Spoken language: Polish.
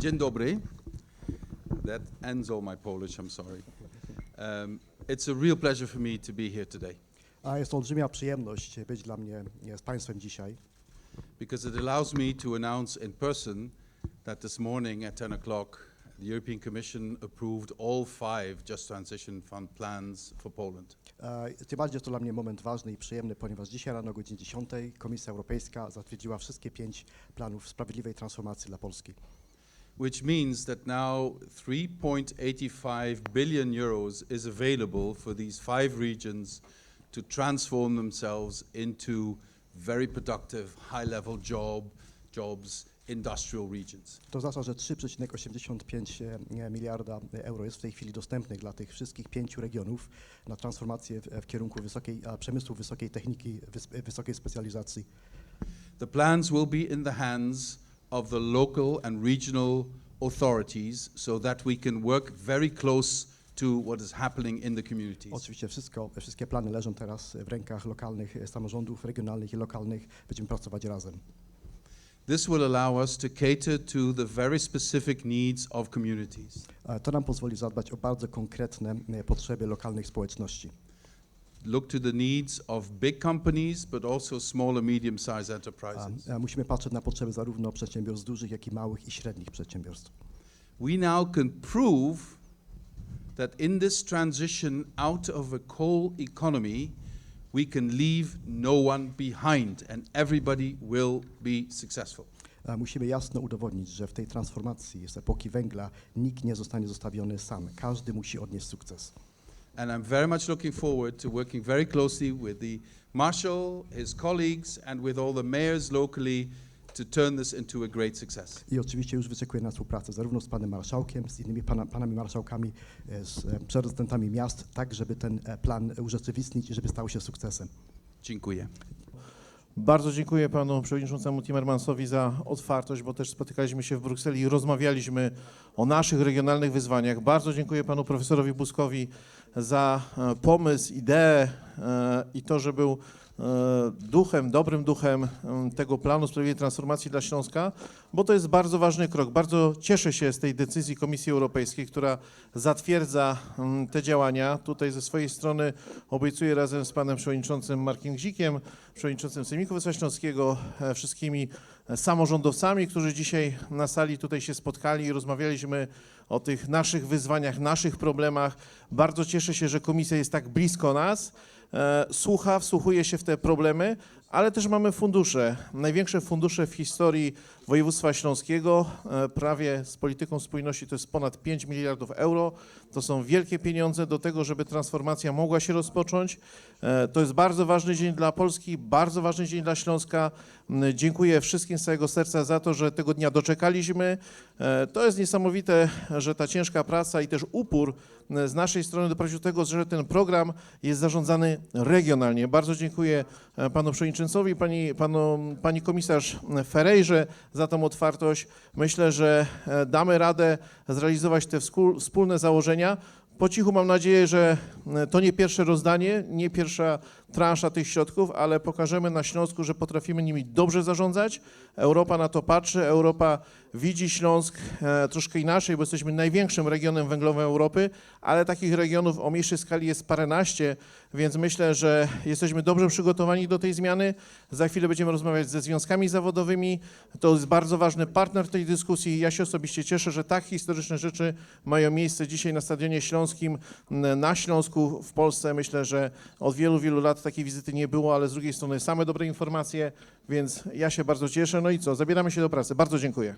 Dzień dobry. That ends all my Polish, I'm sorry. Um, it's a real pleasure for me to be here today A jest olbrzymia przyjemność być dla mnie e, z Państwem dzisiaj, because it allows me to announce in person that this morning at 10 o'clock, the European Commission approved all five Just Transition Fund plans for Poland. E, Tym bardziej jest to dla mnie moment ważny i przyjemny, ponieważ dzisiaj rano o godzinie 10 Komisja Europejska zatwierdziła wszystkie pięć planów sprawiedliwej transformacji dla Polski. Which means that now 3.85 billion euros is available for these five regions to transform themselves into very productive, high-level job, jobs, industrial regions. To oznacza, że 3,85 e, miliarda euro jest w tej chwili dostępnych dla tych wszystkich pięciu regionów na transformację w, w kierunku wysokiej, przemysłu wysokiej techniki, wys, wysokiej specjalizacji. The plans will be in the hands of the local and regional authorities so that we can work very close to what is happening in the communities. Oczywiście wszystko, wszystkie plany leżą teraz w rękach lokalnych e, samorządów regionalnych i lokalnych. Będziemy pracować razem. This will allow us to cater to the very specific needs of communities. To nam pozwoli zadbać o bardzo konkretne e, potrzeby lokalnych społeczności. Look to the needs of big companies, but also small and medium-sized A, enterprises. e, Musimy patrzeć na potrzeby zarówno przedsiębiorstw dużych, jak i małych i średnich przedsiębiorstw. We now can prove that in this transition out of a coal economy, we can leave no one behind and everybody will be successful. Musimy jasno udowodnić, że w tej transformacji z epoki węgla nikt nie zostanie zostawiony sam. Każdy musi odnieść sukces. And I'm very much looking forward to working very closely with the Marshal, his colleagues, and with all the mayors locally to turn this into a great success. I oczywiście już wyczekuję na współpracę zarówno z panem marszałkiem, z innymi pana, panami marszałkami, e, z e, prezydentami miast, tak żeby ten e, plan urzeczywistnić i żeby stał się sukcesem. Dziękuję. Bardzo dziękuję panu przewodniczącemu Timmermansowi za otwartość, bo też spotykaliśmy się w Brukseli i rozmawialiśmy o naszych regionalnych wyzwaniach. Bardzo dziękuję panu profesorowi Buskowi za e, pomysł, ideę e, i to, że był duchem, dobrym duchem m, tego planu sprawiedliwej transformacji dla Śląska, bo to jest bardzo ważny krok. Bardzo cieszę się z tej decyzji Komisji Europejskiej, która zatwierdza m, te działania. Tutaj ze swojej strony obiecuję razem z panem przewodniczącym Markiem Gzikiem, przewodniczącym Sejmiku Województwa Śląskiego, e, wszystkimi e, samorządowcami, którzy dzisiaj na sali tutaj się spotkali i rozmawialiśmy o tych naszych wyzwaniach, naszych problemach. Bardzo cieszę się, że komisja jest tak blisko nas, e, słucha, wsłuchuje się w te problemy, ale też mamy fundusze, największe fundusze w historii województwa śląskiego, e, prawie z polityką spójności to jest ponad 5 miliardów euro. To są wielkie pieniądze do tego, żeby transformacja mogła się rozpocząć. E, To jest bardzo ważny dzień dla Polski, bardzo ważny dzień dla Śląska. Dziękuję wszystkim z całego serca za to, że tego dnia doczekaliśmy. E, To jest niesamowite, że ta ciężka praca i też upór z naszej strony doprowadził do tego, że ten program jest zarządzany regionalnie. Bardzo dziękuję e, panu przewodniczącowi, pani, panu, pani komisarz Ferejrze za tą otwartość. Myślę, że e, damy radę zrealizować te wspól- wspólne założenia. Po cichu mam nadzieję, że e, to nie pierwsze rozdanie, nie pierwsza transza tych środków, ale pokażemy na Śląsku, że potrafimy nimi dobrze zarządzać. Europa na to patrzy, Europa widzi Śląsk e, troszkę inaczej, bo jesteśmy największym regionem węglowym Europy, ale takich regionów o mniejszej skali jest paręnaście, więc myślę, że jesteśmy dobrze przygotowani do tej zmiany. Za chwilę będziemy rozmawiać ze związkami zawodowymi. To jest bardzo ważny partner tej dyskusji. Ja się osobiście cieszę, że tak historyczne rzeczy mają miejsce dzisiaj na Stadionie Śląskim, na Śląsku w Polsce. Myślę, że od wielu, wielu lat takiej wizyty nie było, ale z drugiej strony same dobre informacje, więc ja się bardzo cieszę. No i co, zabieramy się do pracy. Bardzo dziękuję.